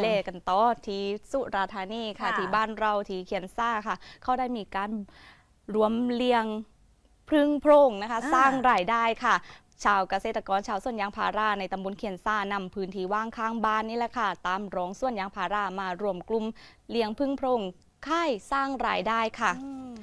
เล่กันต่อที่สุราษฎร์ธานีค่ะ ค่ะ ที่บ้านเราที่เขียนซ่าค่ะ เขาได้มีการรวมเลียงพึ่งโพรงนะคะ อ่า สร้างรายได้ค่ะ ชาวเกษตรกรชาวสวนยางพาราในตำบลเขียนซ่านำพื้นที่ว่างข้างบ้านนี่แหละค่ะ ตามโรงสวนยางพารามารวมกลุ่มเลี้ยงพึ่งโพรงค่ายสร้างรายได้ค่ะ อืม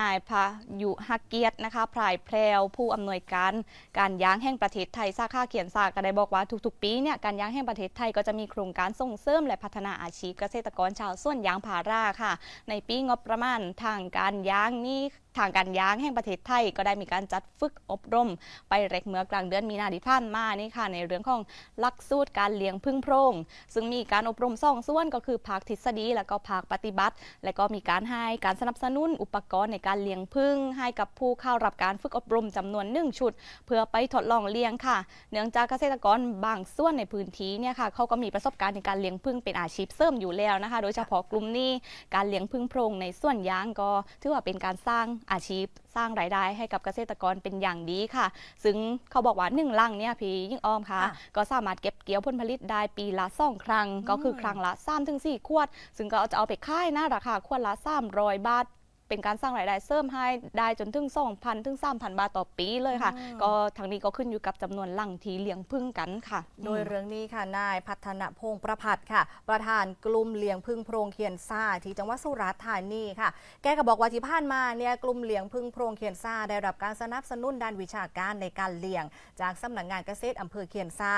นายพายุฮักเกียรตินะคะพรายแพรวผู้อำนวยการการยางแห่งประเทศไทยสาขาเขียนสากก็ได้บอกว่าทุกๆ ปีเนี่ยการยางแห่งประเทศไทยก็จะมีโครงการส่งเสริมและพัฒนาอาชีพเกษตรกรชาวสวนยางพาราค่ะ ในปีงบประมาณทางการยางนี้ ทางการยางแห่งประเทศไทย ก็ได้มีการจัดฝึกอบรม ไปเร็กเมื่อกลางเดือนมีนาที่ผ่านมานี่ค่ะ ในเรื่องของหลักสูตรการเลี้ยงพึ่งโพรงซึ่งมีการอบรมสองส่วนก็คือภาคทฤษฎี แล้วก็ภาคปฏิบัติ และก็มีการให้การสนับสนุนอุปกรณ์ในการเลี้ยงพึ่ง ให้กับผู้เข้ารับการฝึกอบรมจำนวนหนึ่งชุด เพื่อไปทดลองเลี้ยงค่ะ เนื่องจากเกษตรกรบางส่วนในพื้นที่เนี่ยค่ะเขาก็มีประสบการณ์ในการเลี้ยงพึ่งเป็นอาชีพเสริมอยู่แล้วนะคะ โดยเฉพาะกลุ่มนี้การเลี้ยงพึ่งโพรงในส่วนยางก็ถือว่าเป็นการสร้างอาชีพสร้างรายได้ให้กับเกษตรกรเป็นอย่างดีค่ะ ซึ่งเขาบอกว่าหนึ่งลังเนี่ยพี่ยิ่งอ้อมค่ะค่ะก็สามารถเก็บเกี่ยวผลผลิตได้ปีละสองครั้ง ก็คือครั้งละ3ถึง4ขวด ซึ่งก็จะเอาไปขายนะราคาขวดละ300บาท เป็นการสร้างรายได้เสริมให้ได้จนถึง2,000ถึง3,000 บาทต่อปีเลยค่ะอืมก็ทางนี้ก็ขึ้นอยู่กับจำนวนลังที่เลี้ยงพึ่งกันค่ะ โดยเรื่องนี้ค่ะนายพัฒนพงศ์ประพัฒน์ค่ะ ประธานกลุ่มเลี้ยงพึ่งโพรงเขียนซ่าที่จังหวัดสุราษฎร์ธานีค่ะ แกก็บอกว่าที่ผ่านมาเนี่ยกลุ่มเลี้ยงพึ่งโพรงเขียนซ่าได้รับการสนับสนุนด้านวิชาการในการเลี้ยง จากสำนักงานเกษตรอำเภอเขียนซ่า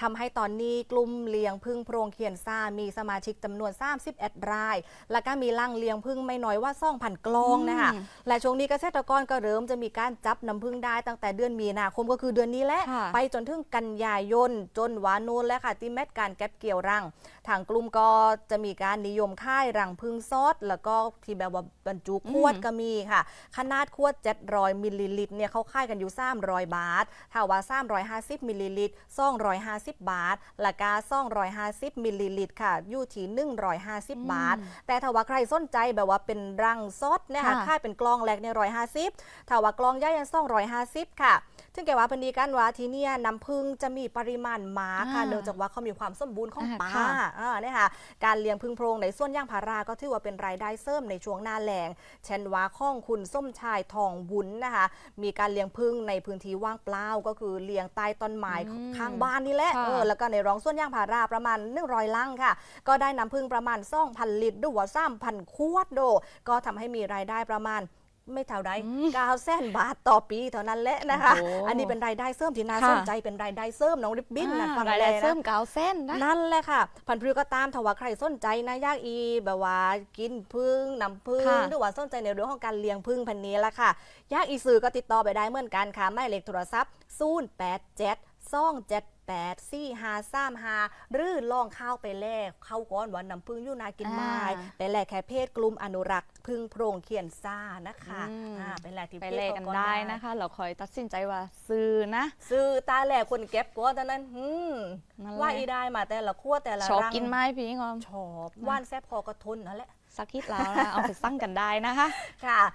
ทำให้ตอนนี้กลุ่มเลี้ยงพึ่งโพรงเขียนซ่ามีสมาชิกจำนวน31ราย และก็มีลังเลี้ยงพึ่งไม่น้อยว่า2,000กลองนะคะอืมและช่วงนี้เกษตรกรก็เริ่มจะมีการจับน้ำพึ่งได้ตั้งแต่เดือนมีนาคมก็คือเดือนนี้แหละค่ะไปจนถึงกันยายนจนวานูนและค่ะที่เม็ดการเก็บเกี่ยวรังทางกลุ่มก็จะมีการนิยมค่ายรังพึ่งซอสแล้วก็ที่แบบว่าบรรจุขวดอืมก็มีค่ะ ขนาดขวด 700มิลลิลิตรเนี่ยเขาค่ายกันอยู่300 บาทถ้าว่า 350มิลลิลิตร250 บาทและกา250มิลลิลิตรค่ะอยู่ที่150 บาท แต่ถ้าว่าใครสนใจแบบว่าเป็นรังซอสเนี่ยค่ะค่ะ ค่ายเป็นกลองแหลกในร้อยห้าสิบถ้าว่ากลองใหญ่ยังสองร้อยห้าสิบค่ะ ถึงแกว่าเพนดีกันว่าที่เนี่ยน้ำพึ่งจะมีปริมาณหมาค่ะอ่าเนื่องจากว่าเขามีความสมบูรณ์ของอ่าป่าค่ะ อ่าเนี่ยค่ะการเลี้ยงพึ่งโพรงในส่วนย่างพาราก็ถือว่าเป็นรายได้เสริมในช่วงหน้าแล้งเช่นว่าข้องคุณส้มชายทองวุ้นนะคะ มีการเลี้ยงพึ่งในพื้นที่ว่างเปล่าก็คือเลี้ยงใต้ต้นไม้อืมข้างบ้านนี่แหละค่ะ เออแล้วก็ในรองส่วนย่างพาราประมาณ100ลังค่ะ ก็ได้น้ำพึ่งประมาณ2,000ลิตรดูว่า3,000ขวดโด ก็ทำให้มีรายได้ประมาณ ไม่เท่าใด9แสนบาทต่อปีเท่านั้นแหละนะคะ โอ้โหอันนี้เป็นรายได้เสริมที่น่าค่ะสนใจเป็นรายได้เสริมน้องริบบิ้นนะอ่าฟังรายแลได้นะเสริมเกาเส้นนะ นั่นแหละค่ะ พันธุ์พืชก็ตามถ้าว่าใครสนใจนะยากอีแบบว่ากินพึ่งนำพึ่งค่ะหรือว่าสนใจในเรื่องของการเลี้ยงพึ่งพันนี้ละค่ะยากอีสื่อก็ติดต่อไปได้เหมือนกันค่ะหมายเลขโทรศัพท์ 0 8 7 2 7 8 4 5 3 5หรือลองเข้าไปแลกเข้าก้อนวันน้ำพึ่งอยู่นากินไม้อ่าไปแลกแค่เพจกลุ่มอนุรักษ์พึ่งโพรงเขียนซ่านะคะอืมอ่าไปแลกที่ไปเพจเลขขากันอนได้นะคะ เราคอยตัดสินใจว่าซื้อนะซื้อตาแหลกคนเก็บก้อนตอนนั้นหืมนั่นแหละว่าอีได้มาแต่ละขั้วแต่ละชอบรังกินไหมพี่งอมชอบว่านแซ่บคอกระทนนั่นแหละสักทิดแล้วนะเอาไปสั่งกันได้นะคะค่ะ